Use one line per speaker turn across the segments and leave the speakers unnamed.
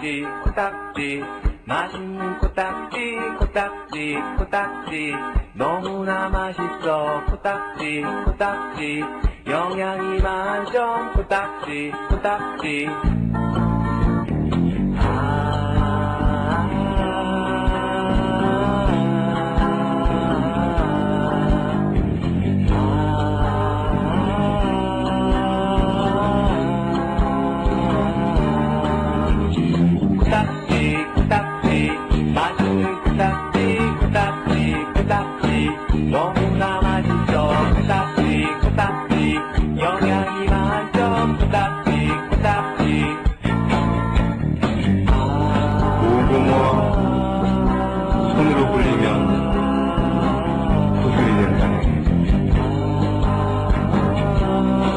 코딱지 코딱지. 맛있는 코딱지 코딱지 코딱지. 너무나 맛있어. 코딱지 코딱지. 영양이 만점 코딱지 코딱지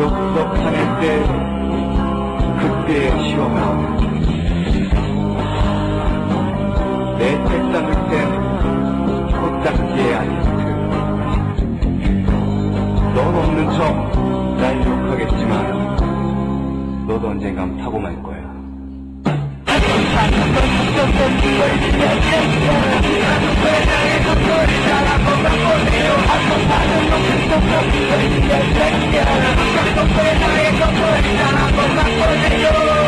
파낼 때 그때의 시험은 내 책상을 땐 코딱지의 아지트 넌 없는 척 날 욕하겠지만 너도 언젠간 타고 말 거야.
Con la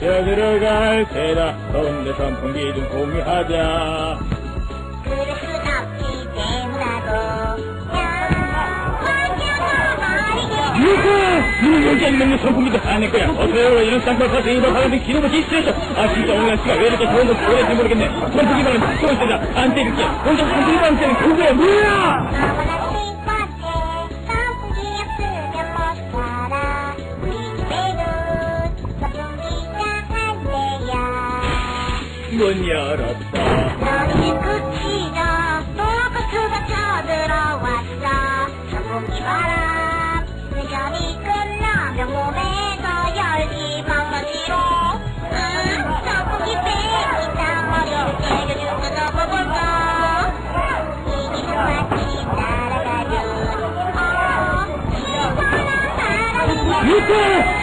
왜 저들어갈 테다. donde 선풍기 좀 공유하자. 유후! 눈을 열지 않는 선풍기도 아닐 거야. 어서요? 이런 쌍팔 파스 이거 하는데 기름을 있으셔 아 진짜 오늘 날씨가 왜 이렇게 더운 건지 오래지 모르겠네. 선풍기 바람 추울 때다 안 때릴게. 혼자 선풍기 바람 때는 그거야? 뭐야 문 열었다.
너는 굳히다. 또고추가 쳐들어왔어 선풍기 바람 회전이 끝나면 몸에서 열기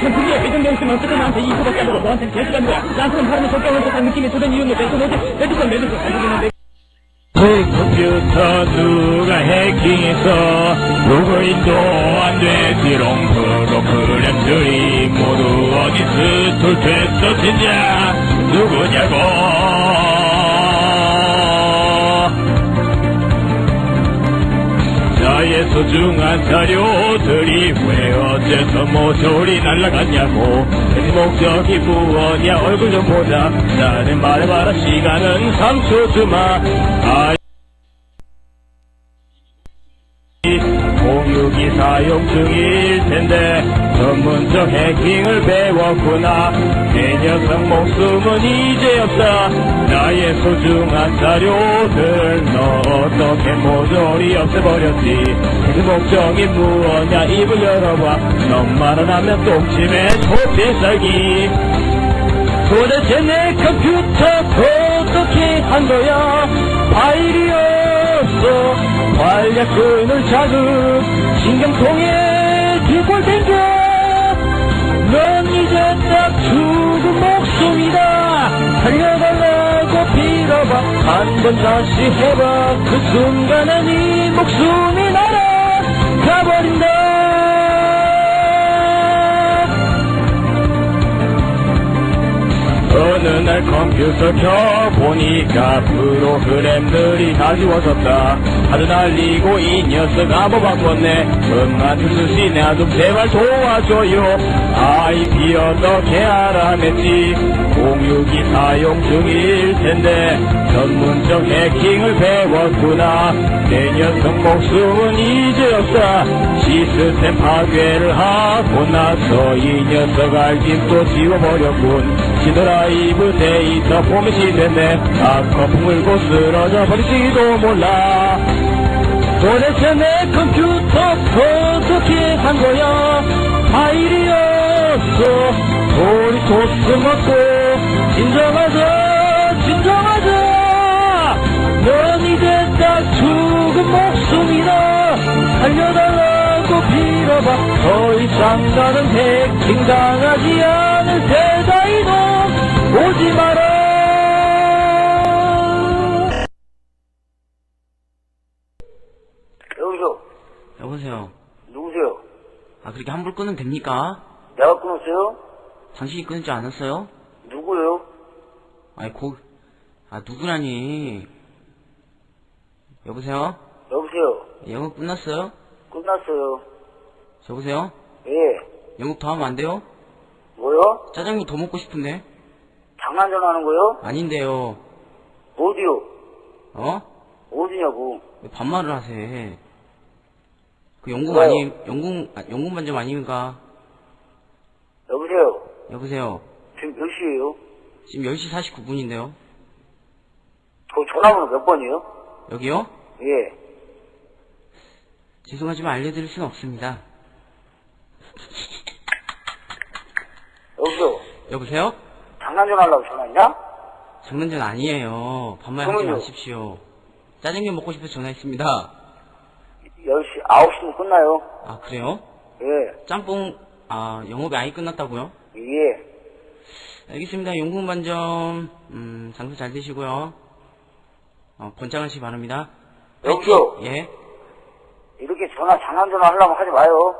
회전되고 있으면 어쨌든 나한테 이안 되고 너한테는 개수가 안 돼. 나한테는 바람의 적경을 듯한 느낌이 드는 이유는 내손 내손 내손 선풍기는 내제 컴퓨터 누가 해킹해서 로그인도 안 되지롱 프로그램들이 모두 어디 스톨됐어 진짜? 누구냐고 소중한 자료들이 왜 어째서 모조리 날아갔냐고. 내 목적이 무엇이야? 얼굴 좀 보자. 나는 말해봐라. 시간은 3초 주마 배웠구나? 내 녀석 목숨은 이제 없다. 나의 소중한 자료들 너 어떻게 모조리 없애버렸지? 그 목적이 무엇냐? 입을 열어봐. 너만은 하면 똥침에 초필살기. 도대체 내 컴퓨터 어떻게 한 거야? 파일이 없어. 관략근을 자극. 신경통에 뒷골 땡겨 한 번 다시 해봐. 그 순간에 네 목숨이 날아가버린다 어느 날 컴퓨터 켜보니까 프로그램들이 다 지워졌다. 하도 날리고 이 녀석 암호 바꿨네. 응 같은 수시 나좀 제발 도와줘요. IP 어떻게 알아냈지? 062 사용 중일 텐데 전문적 해킹을 배웠구나. 내 녀석 목숨은 이제 없다 시스템 파괴를 하고 나서 이 녀석 알림 또 지워버렸군 시드라이브 데이터 포맷이 됐네. 아 거품을 고 쓰러져 버릴지도 몰라. 도대체 내 컴퓨터 어떻게 한 거야? 파일이었어. 도리토스 먹고 진정하자 진정하자. 넌 이제 딱 죽은 목숨이다 살려달라고 빌어봐. 더 이상 나는 해킹 당하지 않을
여기서
여보세요.
누구세요?
아, 그렇게 함부로 끊으면 됩니까?
내가 끊었어요?
당신이 끊을 줄 알았어요?
누구요?
아이, 고, 아, 누구라니. 여보세요?
여보세요?
영업 끝났어요?
끝났어요.
여보세요?
예.
영업 더 하면 안 돼요?
뭐요?
짜장면 더 먹고 싶은데?
장난 전화하는 거요?
아닌데요.
어디요?
어?
어디냐고?
왜 반말을 하세요? 그 영국
왜요?
아니, 영국, 아, 영국 반점 아닙니까?
여보세요?
여보세요?
지금 몇 시에요?
지금 10시 49분인데요?
그 전화번호 몇 번이에요?
여기요?
예.
죄송하지만 알려드릴 수는 없습니다.
여보세요?
여보세요?
장난 전화하려고 전화했냐?
장난전 아니에요. 반말 하지
그러면요?
마십시오. 짜장면 먹고 싶어서 전화했습니다.
10시, 9시면 끝나요.
아, 그래요?
예.
짬뽕, 아, 영업이 아예 끝났다고요?
예.
알겠습니다. 용궁 반점, 음, 장사 잘 되시고요. 어, 번창하시기 바랍니다.
여보세요?
예?
이렇게 전화, 장난 전화 하려면 하지 마요.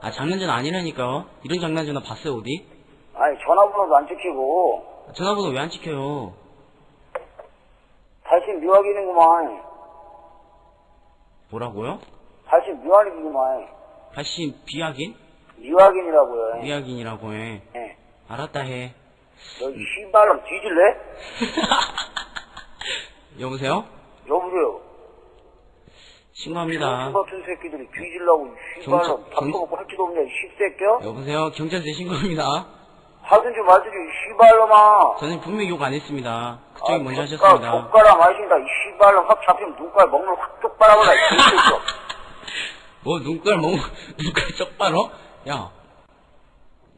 아, 장난전 아니라니까요. 이런 장난전화 봤어요, 어디?
아니, 전화번호도 안 찍히고,
아, 전화번호 왜 안 찍혀요?
다시 묘하기는구만.
뭐라고요?
다시 묘하기구만.
다시 비약인?
묘하긴이라고요.
비약인이라고 해.
예.
알았다 해.
너 씨발놈 뒤질래?
여보세요?
여보세요.
신고합니다.
같은 새끼들이 뒤질라고 이 씨발놈
경찰- 경-
먹고 할 줄도 없냐 이 씹새끼야?
여보세요? 경찰서에 신고합니다.
하든지 말든지 이 씨발놈아.
저는 분명히 욕 안 했습니다. 그쪽이 먼저
족가-
하셨습니다.
족가락 마신다 이 씨발놈 확 잡히면 눈깔 먹는 확 쪽바라보라.
뭐 눈깔 뭐 눈깔 쪽바로? 야,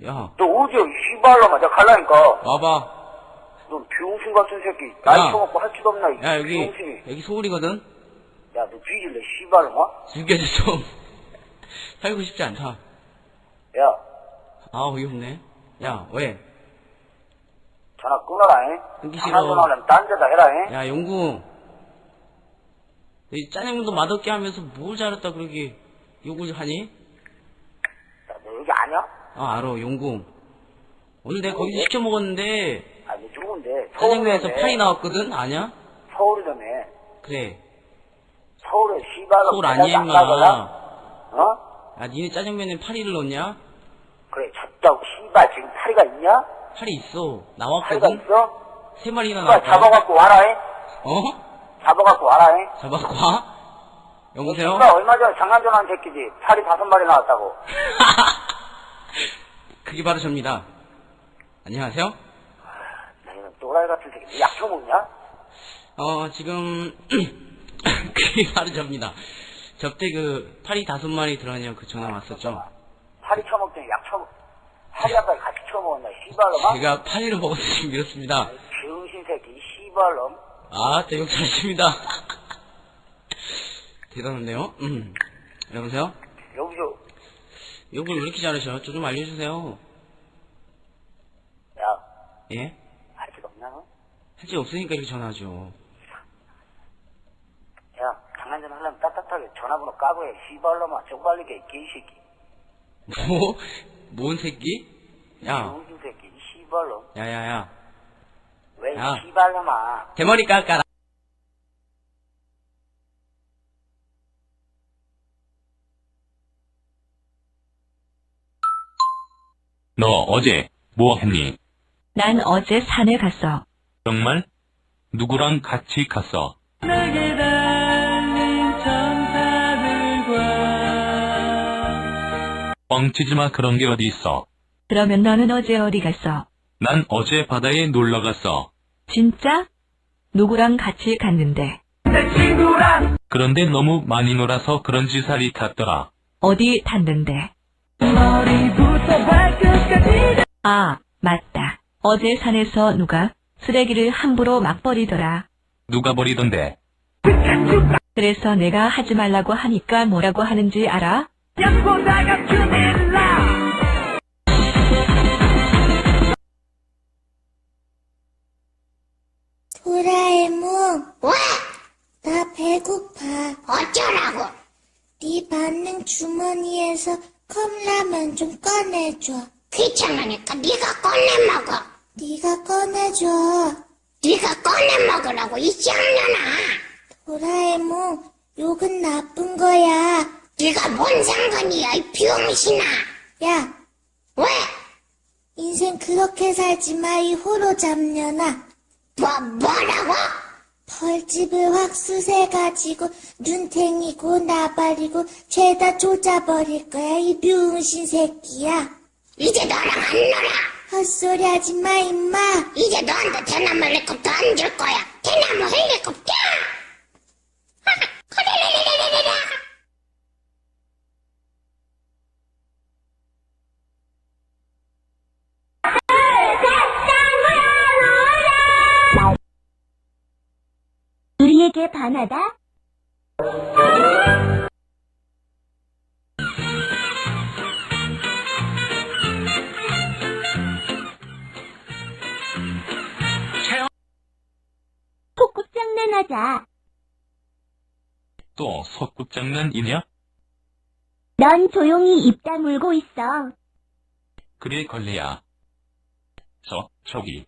야,
너 어디야 이 씨발놈아 내가 갈라니까.
와봐.
너 병신 같은 새끼 나이
야.
처먹고 할 줄도 없나
이야 여기
병신이.
여기 소울이거든.
야 너 뒤질래 씨발놈아?
죽여줘 좀. 살고 싶지 않다.
야
아 어이없네. 야 왜?
전화 끊어라 잉?
끊기 싫어.
전화하려면 딴 데다 해라 잉?
야 용궁. 이 짜장면도 맛없게 하면서 뭘 잘했다 그러게 욕을 하니?
야, 너 여기 아냐?
아 알어 용궁. 오늘 내가 거기서 시켜 먹었는데
아 니 좋은데
짜장면에서. 파이 나왔거든. 아냐?
서울이라며
그래.
서울에 씨발로
서울 아니야 임마.
어?
아 니네 짜장면에 파리를 넣냐?
그래 졌다고 씨발 지금 파리가 있냐?
파리 있어.
파리가
나왔거든.
있어?
세 마리나
씨발
나왔다.
잡아갖고 와라 잉?
어?
잡아갖고 와라 잉?
잡아갖고 와? 여보세요?
씨발 얼마 전에 장난 전화한 새끼지 파리 다섯 마리 나왔다고
그게 바로 접니다. 안녕하세요?
너희는 또라이 같은 새끼 약 처먹냐?
어, 지금, 그게 바로 접니다. 접대 그, 파리 다섯 마리 들어가냐고 그 전화 왔었죠.
파리 처먹더니 약 처먹 파리약까지 같이 처먹었나 씨발놈아?
제가 파리를 지금 이렇습니다.
병신 새끼 이 씨발놈
아, 대욕 잘하십니다. 대단한데요? 음. 여보세요?
여기서
욕을 왜 이렇게 잘하셔? 저 좀 알려주세요.
야
예?
할줄 없나 너?
할수 없으니까 이렇게 전화하죠.
야 장난 좀 하려면 따뜻하게 전화번호 까고 해 씨발놈아 쪽발리게 이 개새끼
뭐? 뭔 새끼? 야,
병신 새끼 이 씨발놈
야야야.
그래,
야.
이 씨발놈아.
대머리 깎아라.
너 어제 뭐 했니?
난 어제 산에 갔어.
정말? 누구랑 같이 갔어? 뻥치지 마 그런 게 어디 있어.
그러면 너는 어제 어디 갔어?
난 어제 바다에 놀러 갔어.
진짜? 누구랑 같이 갔는데?
그런데 너무 많이 놀아서 그런지 살이 탔더라.
어디 탔는데? 아, 맞다. 어제 산에서 누가 쓰레기를 함부로 막 버리더라.
누가 버리던데?
그래서 내가 하지 말라고 하니까 뭐라고 하는지 알아?
도라에몽. 왜? 나 배고파. 어쩌라고? 네 반능 주머니에서 컵라면 좀 꺼내줘. 귀찮으니까 네가 꺼내 먹어. 네가 꺼내줘. 네가 꺼내 먹으라고 이 쌍년아. 도라에몽, 욕은 나쁜 거야. 네가 뭔 상관이야 이 병신아. 야. 왜? 인생 그렇게 살지 마, 이 호로 잡년아. 뭐, 뭐라고? 벌집을 확 쑤세가지고 눈탱이고 나발이고 죄다 조져버릴 거야, 이 병신 새끼야. 이제 너랑 안 놀아. 헛소리 하지 마, 임마. 이제 너한테 대나무 헬리콥터 안줄 거야. 우리에게 반하다?
또 속꿉 장난이냐?
넌 조용히 입 다물고 있어.
그래 걸레야. 저, 저기.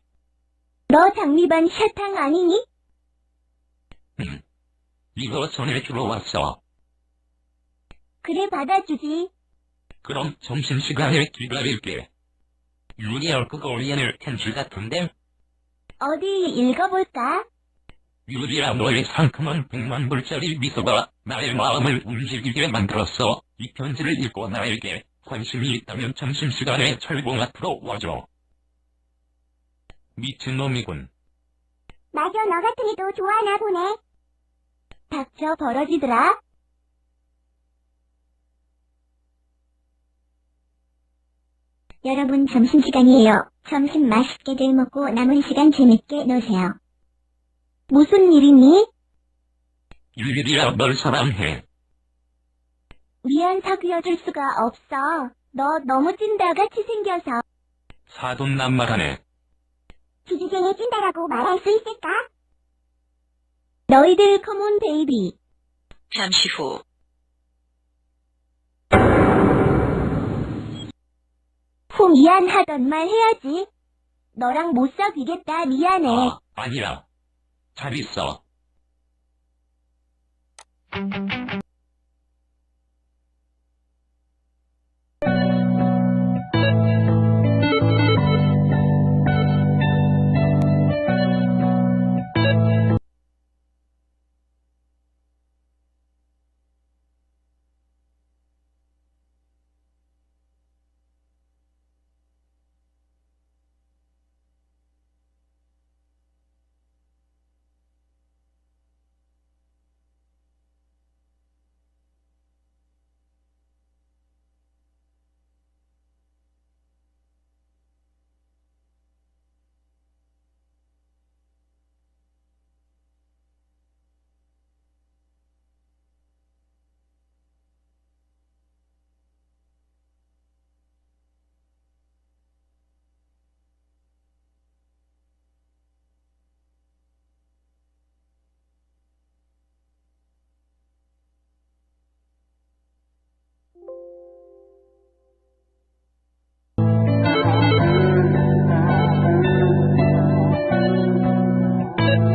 너 장미반 샤탕 아니니?
이거 전에 들어왔어.
그래 받아주지.
그럼 점심시간에 기다릴게. 유리얼 그거 올리는 텐줄 같은데?
어디 읽어볼까?
유리야 너의 상큼한 백만 불짜리 미소가 나의 마음을 움직이게 만들었어. 이 편지를 읽고 나에게 관심이 있다면 점심시간에 철봉 앞으로 와줘. 미친놈이군.
맞아 너 같은 이도 좋아하나 보네. 닥쳐 벌어지더라. 여러분 점심시간이에요. 점심 맛있게들 먹고 남은 시간 재밌게 노세요. 무슨 일이니?
유리야 널 사랑해.
미안 사귀어줄 수가 없어. 너 너무 찐다 같이 생겨서
사돈남마하네.
주주생에 찐다라고 말할 수 있을까? 너희들 커먼 베이비.
잠시 후.
후 미안하던 말 해야지. 너랑 못 사귀겠다 미안해.
아, 아니야. 잘 있어.